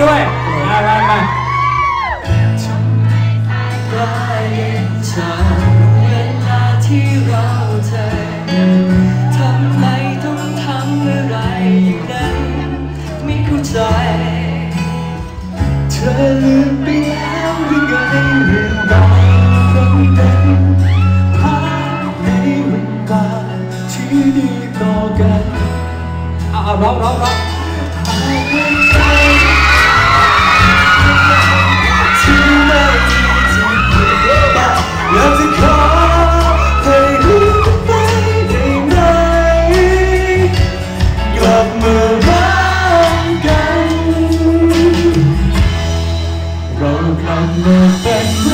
ด้วยมามามาใกล้จากเวลาที่เราเจอทำไมต้องทำอะไรางนั้นไม่เข้าใจเธอลืมไปแล้วหรือไงเรื่องราวครั้งนั้นภาพในวันก่อนที่ดีต่อกันอาเอาร้องร้องร้อง เรา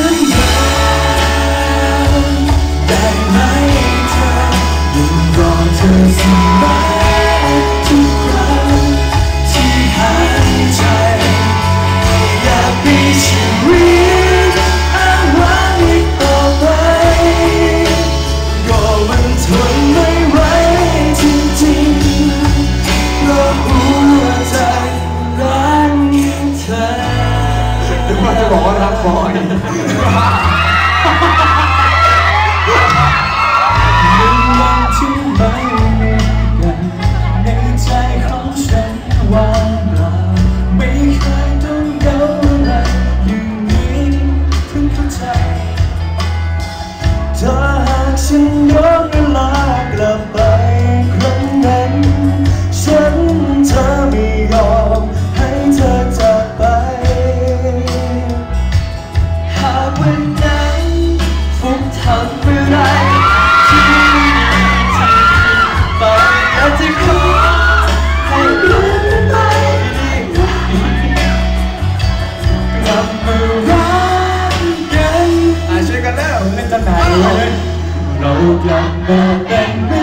หรือว่าจะบอกว่ารักบอยหนึ่งวันที่ไม่มีกันในใจของฉันยองเดาอะไร นจะไห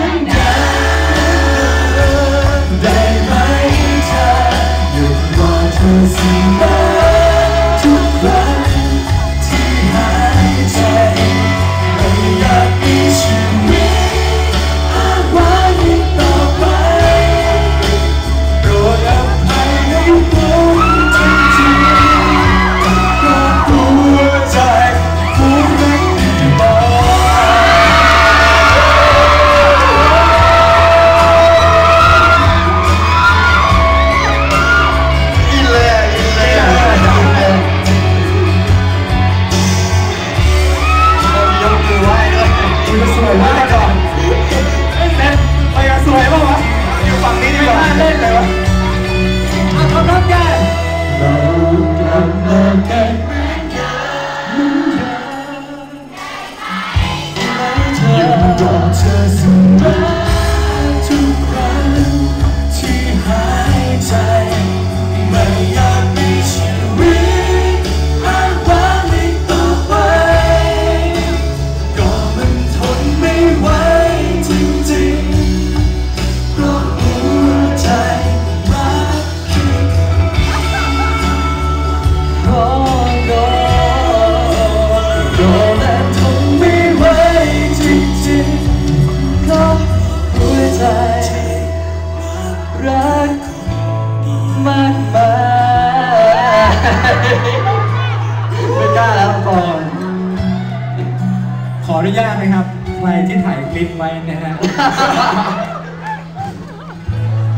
ออนุญาตนะครับใครที่ถ่ายคลิปไว้นะฮะ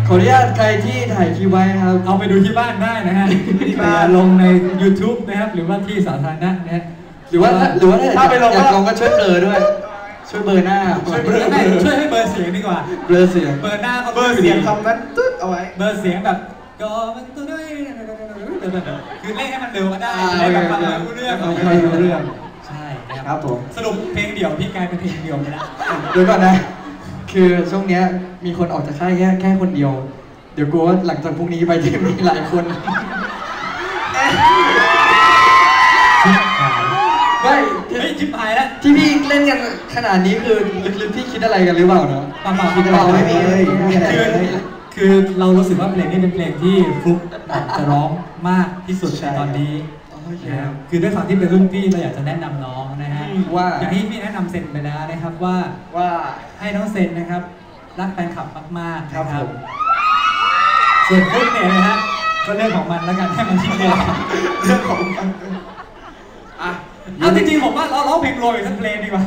ขออนุญาตใครที่ถ่ายคลิปไว้ครับ เอาไปดูที่บ้านได้นะฮะอย่าลงใน YouTube นะครับ หรือว่าที่สาธารณะนะฮะหรือว่าถ้าหรือว่าถ้าถ้าไปลงอยากลองก็ช่วยเบลอด้วย ช่วยเบลอหน้าช่วยเบอร์ให้ช่วยให้เบอร์เสียงดีกว่า เบลอเสียง เบอร์หน้าก็เบอร์เสียงคำนั้นตึ๊ดเอาไว้ เบอร์เสียงแบบก็มันตัวน้อยคือเล่นให้มันเร็วก็ได้อ่าจะได้แบบฟังรู้เรื่องโอเครู้เรื่องใช่นะ คครัรับบผมสรุปเพลงเดี่ยวพี่กลายเป็นเพลงเดี่ยวไปแล้วเดี๋ยวก่อนนะ คือช่วงเนี้ยมีคนออกจากค่ายแค่แค่คนเดียว เดี๋ยวกลัวว่าหลังจากพรุ่งนี้ไปจะมีหลายคนไม่เฮ้ยชิบหายแล้วที่พี่เล่นกันขนาดนี้คือลึกๆพี่คิดอะไรกันหรือเปล่าเนาะเปล่าๆคิดอะไรไม่มีเลยไม่มีอะไรคือเลย คือเรารู้สึกว่าเพลงนี้เป็นเพลงที่ฟลุกจะร้องมากที่สุดในตอนนี้ โอเคนะครับ คือด้วยความที่เป็นรุ่นพี่เราอยากจะแนะนำน้องนะฮะ ว่าอย่างที่พี่แนะนำเซนไปแล้วนะครับว่าว่าให้น้องเซนนะครับ รักแฟนคลับมากๆครับนะผมส่วนฟลุกเนี่ยนะฮะก็เรื่องของมันแล้วกันให้มันคิดเองเรื่องของมันอะเอาจริงๆผมว่าเราร้องเพลงโรยทั้งเพลงดีกว่า